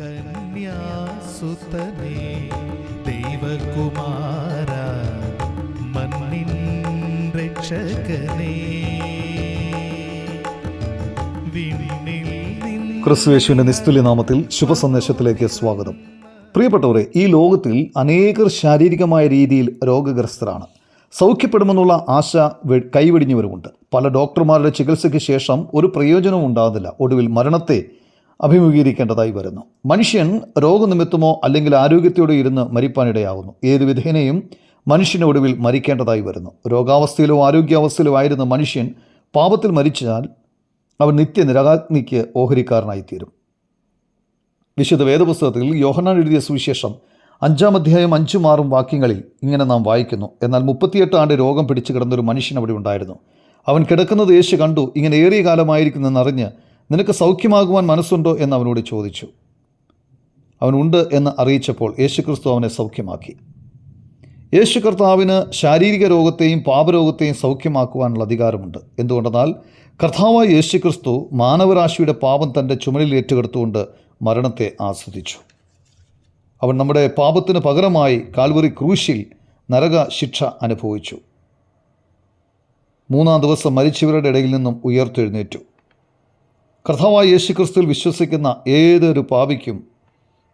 കന്യാസുതനേ ദൈവകുമാര മണ്ണിൻ രക്ഷകനേ. ക്രിസ്തുയേശുവിന്റെ നിസ്തുല്യ നാമത്തിൽ ശുഭസന്ദേശത്തിലേക്ക് സ്വാഗതം. പ്രിയപ്പെട്ടവരെ ഈ ലോകത്തിൽ അനേകർ ശാരീരികമായ രീതിയിൽ രോഗഗ്രസ്തരാണ്. സൗഖ്യപ്പെടുമെന്നുള്ള ആശ കൈവെടിഞ്ഞവരുമുണ്ട്. പല ഡോക്ടർമാരുടെ ചികിത്സയ്ക്ക് ശേഷം ഒരു പ്രയോജനവും ഉണ്ടാകുന്നില്ല. ഒടുവിൽ മരണത്തെ അഭിമുഖീകരിക്കേണ്ടതായി വരുന്നു. മനുഷ്യൻ രോഗനിമിത്തമോ അല്ലെങ്കിൽ ആരോഗ്യത്തോടെ ഇരുന്ന് മരിപ്പാനിടയാവുന്നു. ഏത് വിധേനയും മനുഷ്യന് ഒടുവിൽ മരിക്കേണ്ടതായി വരുന്നു. രോഗാവസ്ഥയിലോ ആരോഗ്യാവസ്ഥയിലോ ആയിരുന്ന മനുഷ്യൻ പാപത്തിൽ മരിച്ചാൽ അവൻ നിത്യ നിരകാഗ്നിക്ക് ഓഹരിക്കാരനായിത്തീരും. വിശുദ്ധ വേദപുസ്തകത്തിൽ യോഹന്നാൻ എഴുതിയ സുവിശേഷം അഞ്ചാം അധ്യായം അഞ്ചും ആറും വാക്യങ്ങളിൽ ഇങ്ങനെ നാം വായിക്കുന്നു. എന്നാൽ മുപ്പത്തിയെട്ട് ആണ്ട് രോഗം പിടിച്ചു കിടന്നൊരു മനുഷ്യൻ അവിടെ ഉണ്ടായിരുന്നു. അവൻ കിടക്കുന്നത് യേശു കണ്ടു. ഇങ്ങനെ ഏറിയ കാലമായിരിക്കുന്നെന്നറിഞ്ഞ് നിനക്ക് സൗഖ്യമാകുവാൻ മനസ്സുണ്ടോ എന്ന് അവനോട് ചോദിച്ചു. അവനുണ്ട് എന്ന് അറിയിച്ചപ്പോൾ യേശുക്രിസ്തു അവനെ സൗഖ്യമാക്കി. യേശു കർത്താവിന് ശാരീരിക രോഗത്തെയും പാപരോഗത്തെയും സൗഖ്യമാക്കുവാനുള്ള അധികാരമുണ്ട്. എന്തുകൊണ്ടെന്നാൽ കർത്താവായ യേശു ക്രിസ്തു മാനവരാശിയുടെ പാപം തന്റെ ചുമലിൽ ഏറ്റുകെടുത്തുകൊണ്ട് മരണത്തെ ആസ്വദിച്ചു. അവൻ നമ്മുടെ പാപത്തിന് പകരമായി കാൽവറി ക്രൂശിൽ നരക ശിക്ഷ അനുഭവിച്ചു. മൂന്നാം ദിവസം മരിച്ചവരുടെ ഇടയിൽ നിന്നും ഉയർത്തെഴുന്നേറ്റു. കർത്താവായ യേശുക്രിസ്തുവിൽ വിശ്വസിക്കുന്ന ഏതൊരു പാപിക്കും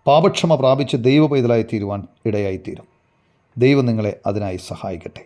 പാപക്ഷമ പ്രാപിച്ച് ദൈവ പൈതലായി തീരുവാൻ ഇടയായിത്തീരും. ദൈവം നിങ്ങളെ അതിനായി സഹായിക്കട്ടെ.